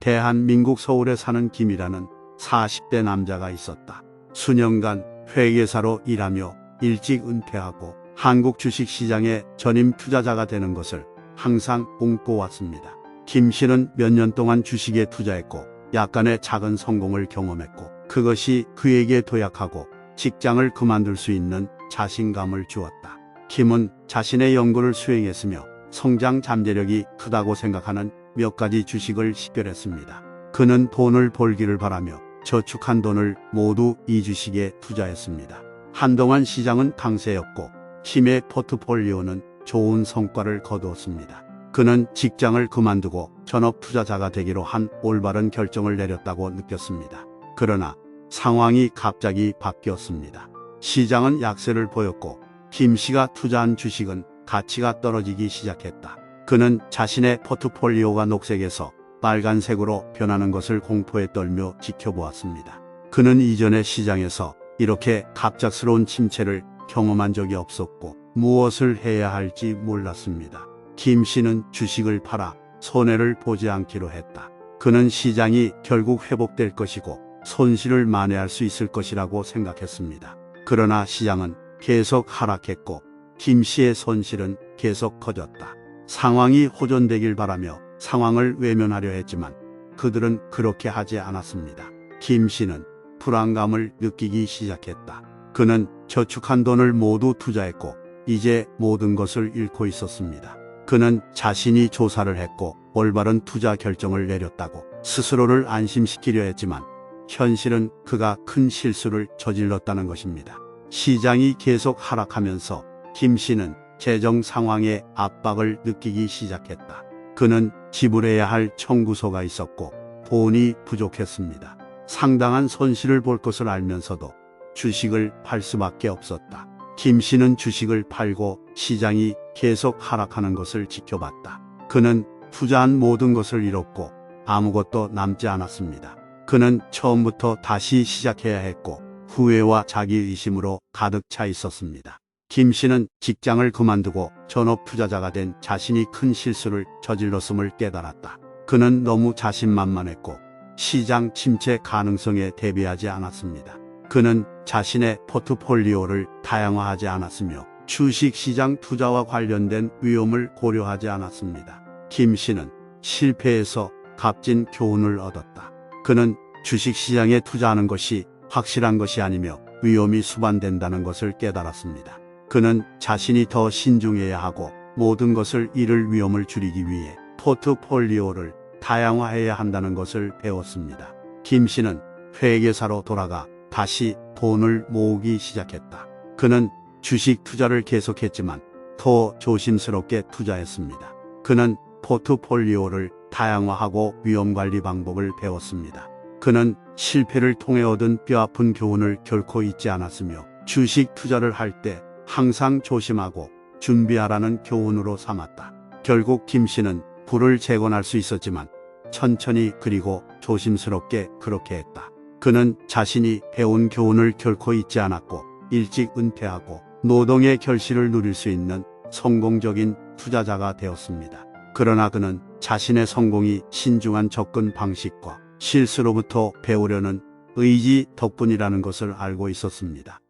대한민국 서울에 사는 김이라는 40대 남자가 있었다. 수년간 회계사로 일하며 일찍 은퇴하고 한국 주식시장의 전임 투자자가 되는 것을 항상 꿈꿔왔습니다. 김 씨는 몇 년 동안 주식에 투자했고 약간의 작은 성공을 경험했고 그것이 그에게 도약하고 직장을 그만둘 수 있는 자신감을 주었다. 김은 자신의 연구를 수행했으며 성장 잠재력이 크다고 생각하는 몇 가지 주식을 식별했습니다. 그는 돈을 벌기를 바라며 저축한 돈을 모두 이 주식에 투자했습니다. 한동안 시장은 강세였고 김의 포트폴리오는 좋은 성과를 거두었습니다. 그는 직장을 그만두고 전업 투자자가 되기로 한 올바른 결정을 내렸다고 느꼈습니다. 그러나 상황이 갑자기 바뀌었습니다. 시장은 약세를 보였고 김 씨가 투자한 주식은 가치가 떨어지기 시작했다. 그는 자신의 포트폴리오가 녹색에서 빨간색으로 변하는 것을 공포에 떨며 지켜보았습니다. 그는 이전의 시장에서 이렇게 갑작스러운 침체를 경험한 적이 없었고 무엇을 해야 할지 몰랐습니다. 김 씨는 주식을 팔아 손해를 보지 않기로 했다. 그는 시장이 결국 회복될 것이고 손실을 만회할 수 있을 것이라고 생각했습니다. 그러나 시장은 계속 하락했고 김 씨의 손실은 계속 커졌다. 상황이 호전되길 바라며 상황을 외면하려 했지만 그들은 그렇게 하지 않았습니다. 김 씨는 불안감을 느끼기 시작했다. 그는 저축한 돈을 모두 투자했고 이제 모든 것을 잃고 있었습니다. 그는 자신이 조사를 했고 올바른 투자 결정을 내렸다고 스스로를 안심시키려 했지만 현실은 그가 큰 실수를 저질렀다는 것입니다. 시장이 계속 하락하면서 김 씨는 재정 상황의 압박을 느끼기 시작했다. 그는 지불해야 할 청구서가 있었고 돈이 부족했습니다. 상당한 손실을 볼 것을 알면서도 주식을 팔 수밖에 없었다. 김 씨는 주식을 팔고 시장이 계속 하락하는 것을 지켜봤다. 그는 투자한 모든 것을 잃었고 아무것도 남지 않았습니다. 그는 처음부터 다시 시작해야 했고 후회와 자기 의심으로 가득 차 있었습니다. 김 씨는 직장을 그만두고 전업 투자자가 된 자신이 큰 실수를 저질렀음을 깨달았다. 그는 너무 자신만만했고 시장 침체 가능성에 대비하지 않았습니다. 그는 자신의 포트폴리오를 다양화하지 않았으며 주식 시장 투자와 관련된 위험을 고려하지 않았습니다. 김 씨는 실패에서 값진 교훈을 얻었다. 그는 주식 시장에 투자하는 것이 확실한 것이 아니며 위험이 수반된다는 것을 깨달았습니다. 그는 자신이 더 신중해야 하고 모든 것을 잃을 위험을 줄이기 위해 포트폴리오를 다양화해야 한다는 것을 배웠습니다. 김 씨는 회계사로 돌아가 다시 돈을 모으기 시작했다. 그는 주식 투자를 계속했지만 더 조심스럽게 투자했습니다. 그는 포트폴리오를 다양화하고 위험 관리 방법을 배웠습니다. 그는 실패를 통해 얻은 뼈아픈 교훈을 결코 잊지 않았으며 주식 투자를 할때 항상 조심하고 준비하라는 교훈으로 삼았다. 결국 김 씨는 불을 재건할 수 있었지만 천천히 그리고 조심스럽게 그렇게 했다. 그는 자신이 배운 교훈을 결코 잊지 않았고 일찍 은퇴하고 노동의 결실을 누릴 수 있는 성공적인 투자자가 되었습니다. 그러나 그는 자신의 성공이 신중한 접근 방식과 실수로부터 배우려는 의지 덕분이라는 것을 알고 있었습니다.